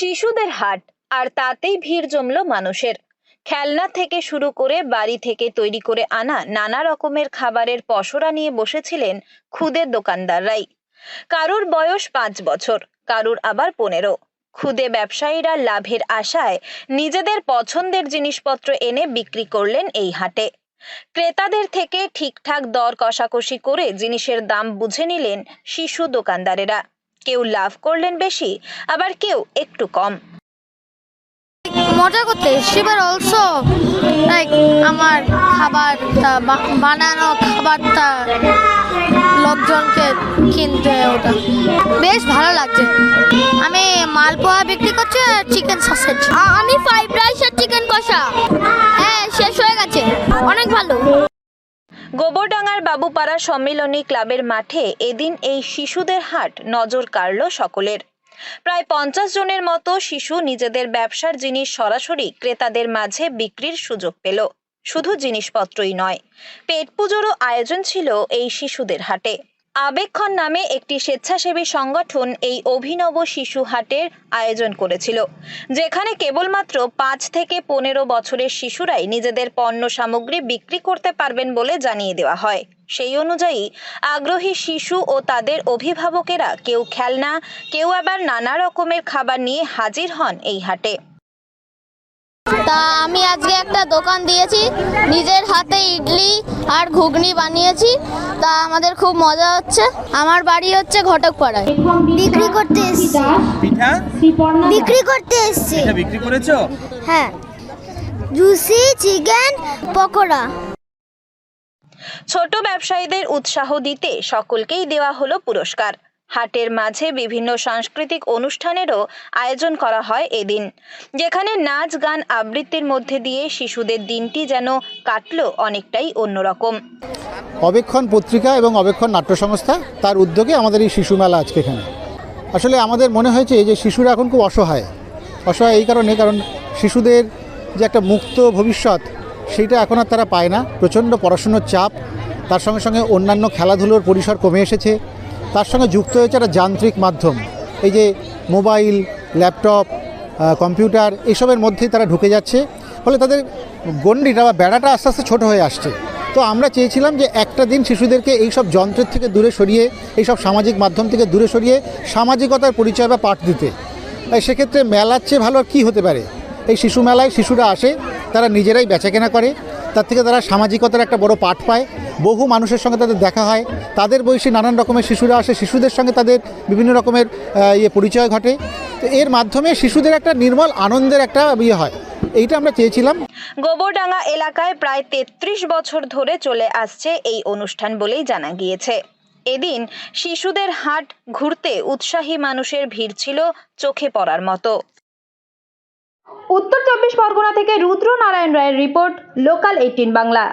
শিশুদের হাট, আর তাতেই ভিড় জমল মানুষের। খেলনা থেকে শুরু করে বাড়ি থেকে তৈরি করে আনা নানা রকমের খাবারের পসরা নিয়ে বসেছিলেন খুদের দোকানদাররাই। কারুর বয়স পাঁচ বছর, কারুর আবার পনেরো। খুদে ব্যবসায়ীরা লাভের আশায় নিজেদের পছন্দের জিনিসপত্র এনে বিক্রি করলেন এই হাটে। ক্রেতাদের থেকে ঠিকঠাক দর কষাকষি করে জিনিসের দাম বুঝে নিলেন শিশু দোকানদারেরা। কেউ লাভ করলেন বেশি আবার কেউ একটু কম। মজা করতে এসছি বাট অলসো লাইক আমার খাবারটা বানানো খাবারটা লোকজনকে কিনতে ওটা। বেশ ভালো লাগছে। আমি মালপোয়া বিক্রি করছি আর চিকেন সসেজ আমি ফ্রাইড রাইস আর চিকেন কষা। হ্যাঁ শেষ হয়ে গেছে। অনেক ভালো। গোবরডাঙ্গার বাবুপাড়া সম্মিলনী ক্লাবের মাঠে এদিন এই শিশুদের হাট নজর কাড়ল সকলের। প্রায় পঞ্চাশ জনের মতো শিশু নিজেদের ব্যবসার জিনিস সরাসরি ক্রেতাদের মাঝে বিক্রির সুযোগ পেল। শুধু জিনিসপত্রই নয়, পেট পুজোরও আয়োজন ছিল এই শিশুদের হাটে। আবেক্ষণ নামে একটি স্বেচ্ছাসেবী সংগঠন এই অভিনব শিশু হাটের আয়োজন করেছিল, যেখানে কেবলমাত্র পাঁচ থেকে পনেরো বছরের শিশুরাই নিজেদের পণ্য সামগ্রী বিক্রি করতে পারবেন বলে জানিয়ে দেওয়া হয়। সেই অনুযায়ী, আগ্রহী শিশু ও তাদের অভিভাবকেরা কেউ খেলনা, কেউ আবার নানা রকমের খাবার নিয়ে হাজির হন এই হাটে। তা আমি আজকে একটা দোকান দিয়েছি নিজের হাতে ইডলি আর ঘুগনি বানিয়েছি। তা আমাদের খুব মজা হচ্ছে। আমার বাড়ি হচ্ছে ঘটকপাড়ায়। বিক্রি করতে এসেছি। পিঠা? বিক্রি করতে এসেছি। পিঠা বিক্রি করেছ? হ্যাঁ। Juicy chicken pakora. ছোট ব্যবসায়ীদের উৎসাহ দিতে সকলকেই দেওয়া হলো পুরস্কার। হাটের মাঝে বিভিন্ন সাংস্কৃতিক অনুষ্ঠানেরও আয়োজন করা হয় এদিন। যেখানে নাচ, গান আবৃত্তির মধ্যে দিয়ে শিশুদের দিনটি যেন কাটলো অনেকটাই অন্যরকম। অবেক্ষণ পত্রিকা এবং অবেক্ষণ নাট্য সংস্থা তার উদ্যোগে আমাদের এই শিশু মেলা আজকে এখানে। আসলে আমাদের মনে হয়েছে যে শিশুরা এখন খুব অসহায়। অসহায় এই কারণে, কারণ শিশুদের যে একটা মুক্ত ভবিষ্যৎ সেইটা এখন আর তারা পায় না। প্রচণ্ড পড়াশুনোর চাপ, তার সঙ্গে সঙ্গে অন্যান্য খেলাধুলোর পরিসর কমে এসেছে। তার সঙ্গে যুক্ত হয়েছে একটা যান্ত্রিক মাধ্যম। এই যে মোবাইল, ল্যাপটপ কম্পিউটার, এসবের মধ্যেই তারা ঢুকে যাচ্ছে। ফলে তাদের গণ্ডিটা বা বেড়াটা আস্তে আস্তে ছোটো হয়ে আসছে। তো আমরা চেয়েছিলাম যে একটা দিন শিশুদেরকে এই সব যন্ত্রের থেকে দূরে সরিয়ে, এই সব সামাজিক মাধ্যম থেকে দূরে সরিয়ে সামাজিকতার পরিচয় বা পাঠ দিতে। সেক্ষেত্রে মেলার চেয়ে ভালো আর কী হতে পারে? এই শিশু মেলায় শিশুরা আসে, তারা নিজেরাই বেচাকেনা করে। তার থেকে তারা সামাজিকতার একটা বড় পাঠ পায়। বহু মানুষের সঙ্গে তাদের দেখা হয়। তাদের বয়সী নানান রকমের শিশুরা আসে। শিশুদের সঙ্গে তাদের বিভিন্ন রকমের ইয়ে পরিচয় ঘটে। তো এর মাধ্যমে শিশুদের একটা নির্মল আনন্দের একটা ইয়ে হয়। এইটা আমরা চেয়েছিলাম। গোবরডাঙ্গা এলাকায় প্রায় তেত্রিশ বছর ধরে চলে আসছে এই অনুষ্ঠান বলেই জানা গিয়েছে। এদিন শিশুদের হাট ঘুরতে উৎসাহী মানুষের ভিড় ছিল চোখে পড়ার মতো। উত্তর চব্বিশ পরগনা থেকে রুদ্র নারায়ণ রায়ের রিপোর্ট লোকাল এইটিন বাংলা।